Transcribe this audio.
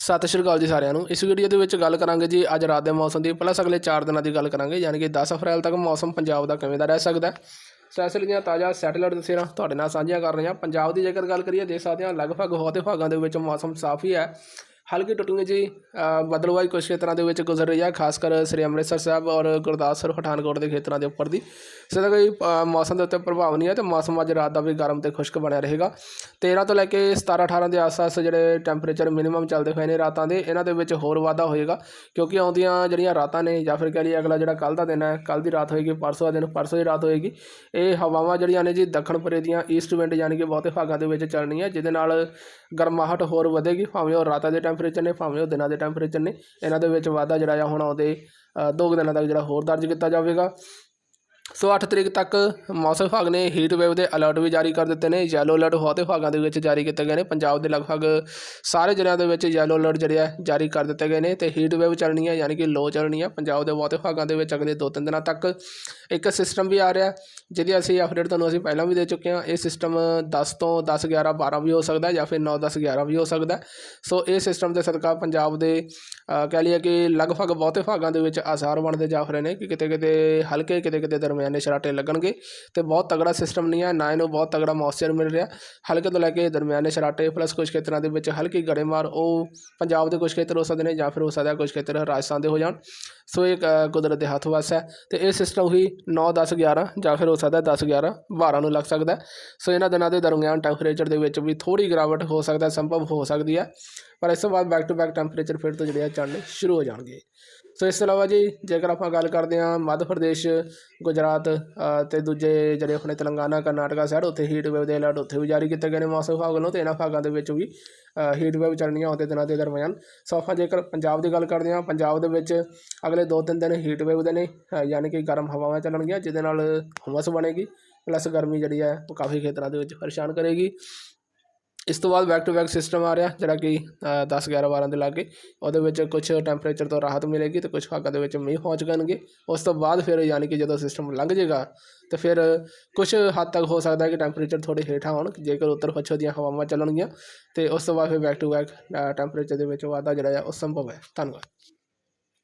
ਸਤਿ ਸ਼੍ਰੀ ਅਕਾਲ ਜੀ ਸਾਰਿਆਂ ਨੂੰ। ਇਸ ਵੀਡੀਓ ਦੇ ਵਿੱਚ ਗੱਲ ਕਰਾਂਗੇ ਜੀ ਅੱਜ ਰਾਤ ਦੇ ਮੌਸਮ ਦੀ ਪਲੱਸ ਅਗਲੇ 4 ਦਿਨਾਂ ਦੀ ਗੱਲ ਕਰਾਂਗੇ, ਯਾਨੀ ਕਿ 10 ਅਪ੍ਰੈਲ ਤੱਕ ਮੌਸਮ ਪੰਜਾਬ ਦਾ ਕਿਵੇਂ ਦਾ ਰਹਿ ਸਕਦਾ ਸੋ ਇਸ ਲਈ ਤਾਜ਼ਾ ਸੈਟੇਲਾਈਟ ਤਸਵੀਰਾਂ ਤੁਹਾਡੇ ਨਾਲ ਸਾਂਝੀਆਂ ਕਰ ਰਹੇ ਹਾਂ। ਪੰਜਾਬ ਦੀ ਜੇਕਰ ਗੱਲ ਕਰੀਏ ਦੇਖ ਸਕਦੇ ਹਾਂ ਲਗਭਗ ਬਹੁਤੇ ਭਾਗਾਂ ਦੇ ਵਿੱਚ ਮੌਸਮ ਸਾਫ਼ ਹੀ ਹੈ। ਹਲਕੀ ਟੁੱਟੂਗੀ ਜੀ। ਬਦਲਵਾਈ ਕੁਝ ਖੇਤਰਾਂ ਦੇ ਵਿੱਚ ਗੁਜ਼ਰ ਰਹੀ ਹੈ, ਖਾਸ ਕਰ ਸ੍ਰੀ ਅੰਮ੍ਰਿਤਸਰ ਸਾਹਿਬ ਔਰ ਗੁਰਦਾਸਪੁਰ ਪਠਾਨਕੋਟ ਦੇ ਖੇਤਰਾਂ ਦੇ ਉੱਪਰ ਦੀ। ਸਿੱਧਾ ਕੋਈ ਮੌਸਮ ਦੇ ਉੱਤੇ ਪ੍ਰਭਾਵ ਨਹੀਂ ਹੈ ਤੇ ਮੌਸਮ ਅੱਜ ਰਾਤ ਦਾ ਵੀ ਗਰਮ ਤੇ ਖੁਸ਼ਕ ਬਣਿਆ ਰਹੇਗਾ। 13 ਤੋਂ ਲੈ ਕੇ 17 18 ਦੇ ਆਸ-ਪਾਸ ਜਿਹੜੇ ਟੈਂਪਰੇਚਰ ਮਿਨੀਮਮ ਚੱਲਦੇ ਹੋਏ ਨੇ ਰਾਤਾਂ ਦੇ, ਇਹਨਾਂ ਦੇ ਵਿੱਚ ਹੋਰ ਵਾਧਾ ਹੋਏਗਾ। ਕਿਉਂਕਿ ਆਉਂਦੀਆਂ ਜਿਹੜੀਆਂ ਰਾਤਾਂ ਨੇ, ਜਾਂ ਫਿਰ ਕਹ ਲਈਏ ਅਗਲਾ ਜਿਹੜਾ ਕੱਲ ਦਾ ਦਿਨ ਹੈ ਕੱਲ ਦੀ ਰਾਤ ਹੋਏਗੀ, ਪਰਸੋਂ ਦਾ ਦਿਨ, ਪਰਸੋਂ ਦੀ ਰਾਤ ਹੋਏਗੀ। ਇਹ ਹਵਾਵਾਂ ਜਿਹੜੀਆਂ ਨੇ ਜੀ, ਦੱਖਣ ਪਰੇ ਦੀਆਂ ਈਸਟ ਵਿੰਡ ਯਾਨੀ ਕਿ ਬਹੁਤੇ ਭਾਗਾਂ ਦੇ ਵਿੱਚ ਚੱਲਣੀਆਂ, ਜਿਹਦੇ ਨਾਲ ਗਰਮਾਹਟ ਹੋਰ ਵਧੇਗੀ, ਭਾਵੇਂ ਉਹ ਰਾਤਾਂ ਦੇ ਟੈਂਪਰੇਚਰ ਨੇ, ਭਾਵੇਂ ਉਹ ਦਿਨਾਂ ਦੇ ਟੈਂਪਰੇਚਰ ਨੇ, ਇਹਨਾਂ ਦੇ ਵਿੱਚ ਵਾਧਾ ਜਿਹੜਾ ਆ ਹੁਣ ਆਉਂਦੇ ਦੋ ਕੁ ਦਿਨਾਂ ਤੱਕ ਜਿਹੜਾ ਹੋਰ ਦਰਜ ਕੀਤਾ ਜਾਵੇਗਾ। ਸੋ 8 ਤਰੀਕ ਤੱਕ ਮੌਸਮ ਵਿਭਾਗ ਨੇ ਹੀਟ ਵੇਵ ਦੇ ਅਲਰਟ ਵੀ ਜਾਰੀ ਕਰ ਦਿੱਤੇ ਨੇ। ਯੈਲੋ ਅਲਰਟ ਬਹੁਤੇ ਭਾਗਾਂ ਦੇ ਵਿੱਚ ਜਾਰੀ ਕੀਤੇ ਗਏ ਨੇ। ਪੰਜਾਬ ਦੇ ਲਗਭਗ ਸਾਰੇ ਜ਼ਿਲ੍ਹਿਆਂ ਦੇ ਵਿੱਚ ਯੈਲੋ ਅਲਰਟ ਜਿਹੜੇ ਆ ਜਾਰੀ ਕਰ ਦਿੱਤੇ ਗਏ ਨੇ ਤੇ ਹੀਟ ਵੇਵ ਚੱਲਣੀ ਹੈ ਯਾਨੀ ਕਿ ਲੋ ਚੱਲਣੀ ਹੈ ਪੰਜਾਬ ਦੇ ਬਹੁਤੇ ਭਾਗਾਂ ਦੇ ਵਿੱਚ ਅਗਲੇ 2-3 ਦਿਨਾਂ ਤੱਕ ਇੱਕ ਸਿਸਟਮ ਵੀ ਆ ਰਿਹਾ, ਜਿਹਦੀ ਅਸੀਂ ਅਪਡੇਟ ਤੁਹਾਨੂੰ ਅਸੀਂ ਪਹਿਲਾਂ ਵੀ ਦੇ ਚੁੱਕੇ ਹਾਂ। ਇਹ ਸਿਸਟਮ 10 ਤੋਂ 10 11 12 ਵੀ ਹੋ ਸਕਦਾ ਜਾਂ ਫਿਰ 9 10 11 ਵੀ ਹੋ ਸਕਦਾ। ਸੋ ਇਹ ਸਿਸਟਮ ਦੇ ਸਦਕਾ ਪੰਜਾਬ ਦੇ ਕਹਿ ਲਈਏ ਕਿ ਲਗਭਗ ਬਹੁਤੇ ਭਾਗਾਂ ਦੇ ਵਿੱਚ ਆਸਾਰ ਬਣਦੇ ਜਾ ਰਹੇ ਨੇ ਕਿ ਕਿਤੇ ਕਿਤੇ ਹਲਕੇ ਕਿਤੇ ਕਿਤੇ ਦਰਮਿਆਨੇ ਦਰਮਿਆਨੇ ਸ਼ਰਾਟੇ ਲੱਗਣਗੇ ਤੇ ਬਹੁਤ ਤਗੜਾ ਸਿਸਟਮ ਨਹੀਂ ਹੈ ਨਾ ਇਹਨੂੰ ਬਹੁਤ ਤਗੜਾ ਮੌਇਸਚਰ ਮਿਲ ਰਿਹਾ। ਹਲਕੇ ਤੋਂ ਲੈ ਕੇ ਦਰਮਿਆਨੇ ਸ਼ਰਾਟੇ ਪਲੱਸ ਕੁਝ ਖੇਤਰਾਂ ਦੇ ਵਿੱਚ ਹਲਕੀ ਗੜੇਮਾਰ ਉਹ ਪੰਜਾਬ ਦੇ ਕੁਝ ਖੇਤਰ ਹੋ ਸਕਦੇ ਨੇ ਜਾਂ ਫਿਰ ਹੋ ਸਕਦਾ ਕੁਝ ਖੇਤਰ ਰਾਜਸਥਾਨ ਦੇ ਹੋ ਜਾਣ। ਸੋ ਇਹ ਅ, ਕੁਦਰਤ ਦੇ ਹੱਥ ਵੱਸ ਹੈ ਤੇ ਇਹ ਸਿਸਟਮ ਹੀ 9 10 11 ਜਾਂ ਫਿਰ ਹੋ ਸਕਦਾ 10 11 12 ਨੂੰ ਲੱਗ ਸਕਦਾ। ਸੋ ਇਹਨਾਂ ਦਿਨਾਂ ਦੇ ਦਰਮਿਆਨ ਟੈਂਪਰੇਚਰ ਦੇ ਵਿੱਚ ਵੀ ਥੋੜੀ ਗਿਰਾਵਟ ਹੋ ਸਕਦਾ ਸੰਭਵ ਹੋ ਸਕਦੀ ਹੈ। ਪਰ ਇਸ ਤੋਂ ਬਾਅਦ ਬੈਕ ਟੂ ਬੈਕ ਟੈਂਪਰੇਚਰ ਫਿਰ ਤੋਂ ਜਿਹੜੇ ਆ ਚੜ੍ਹਨੇ ਸ਼ੁਰੂ ਹੋ ਜਾਣਗੇ। ਸੋ ਇਸ ਤੋਂ ਇਲਾਵਾ ਜੀ ਜੇਕਰ ਆਪਾਂ ਗੱਲ ਕਰਦੇ ਹਾਂ ਮੱਧ ਪ੍ਰਦੇਸ਼ ਗੁਜਰਾਤ ਅ, ਤੇ ਦੂਜੇ ਜਿਹੜੇ ਆਪਣੇ ਤੇਲੰਗਾਨਾ ਕਰਨਾਟਕਾ ਸਾਈਡ ਉੱਥੇ ਹੀਟ ਵੇਵ ਦੇ ਅਲਰਟ ਉੱਥੇ ਵੀ ਜਾਰੀ ਕੀਤੇ ਗਏ ਨੇ ਮੌਸਮ ਵਿਭਾਗ ਵੱਲੋਂ ਤੇ ਇਹਨਾਂ ਭਾਗਾਂ ਦੇ ਵਿੱਚ ਵੀ ਹੀਟ ਵੇਵ ਚੱਲਣੀਆਂ ਆਉਂਦੇ ਦਿਨਾਂ ਦੇ ਦਰਮਿਆਨ। ਸੋ ਆਪਾਂ ਜੇਕਰ ਪੰਜਾਬ ਦੀ ਗੱਲ ਕਰਦੇ ਹਾਂ ਪੰਜਾਬ ਦੇ ਵਿੱਚ ਅਗਲੇ 2-3 ਦਿਨ ਹੀਟ ਵੇਵ ਦੇ ਨੇ ਯਾਨੀ ਕਿ ਗਰਮ ਹਵਾਵਾਂ ਚੱਲਣਗੀਆਂ ਜਿਹਦੇ ਨਾਲ ਹੁਮਸ ਬਣੇਗੀ ਪਲੱਸ ਗਰਮੀ ਜਿਹੜੀ ਹੈ ਉਹ ਕਾਫੀ ਖੇਤਰਾਂ ਦੇ ਵਿੱਚ ਪਰੇਸ਼ਾਨ ਕਰੇਗੀ। ਇਸ ਤੋਂ ਬਾਅਦ ਬੈਕ ਟੂ ਬੈਕ ਸਿਸਟਮ ਆ ਰਿਹਾ, ਜਿਹੜਾ ਕਿ 10 11 12 ਦੇ ਲਾਗੇ। ਉਹਦੇ ਵਿੱਚ ਕੁਝ ਟੈਂਪਰੇਚਰ ਤੋਂ ਰਾਹਤ ਮਿਲੇਗੀ ਤੇ ਕੁਝ ਭਾਗਾਂ ਦੇ ਵਿੱਚ ਮੀਂਹ ਪਹੁੰਚ ਜਾਣਗੇ। ਉਸ ਤੋਂ ਬਾਅਦ ਫਿਰ ਯਾਨੀ ਕਿ ਜਦੋਂ ਸਿਸਟਮ ਲੰਘ ਜਾਏਗਾ ਤੇ ਫਿਰ ਕੁਝ ਹੱਦ ਤੱਕ ਹੋ ਸਕਦਾ ਹੈ ਕਿ ਟੈਂਪਰੇਚਰ ਥੋੜੇ ਹੇਠਾਂ ਹੋਣ। ਜੇਕਰ ਉੱਤਰ ਪੱਛਮ ਦੀਆਂ ਹਵਾਵਾਂ ਚੱਲਣਗੀਆਂ, ਤੇ ਉਸ ਤੋਂ ਬਾਅਦ ਫਿਰ ਬੈਕ ਟੂ ਬੈਕ ਟੈਂਪਰੇਚਰ ਦੇ ਵਿੱਚ ਵਾਧਾ ਜਿਹੜਾ ਹੈ ਉਹ ਸੰਭਵ ਹੈ। ਧੰਨਵਾਦ।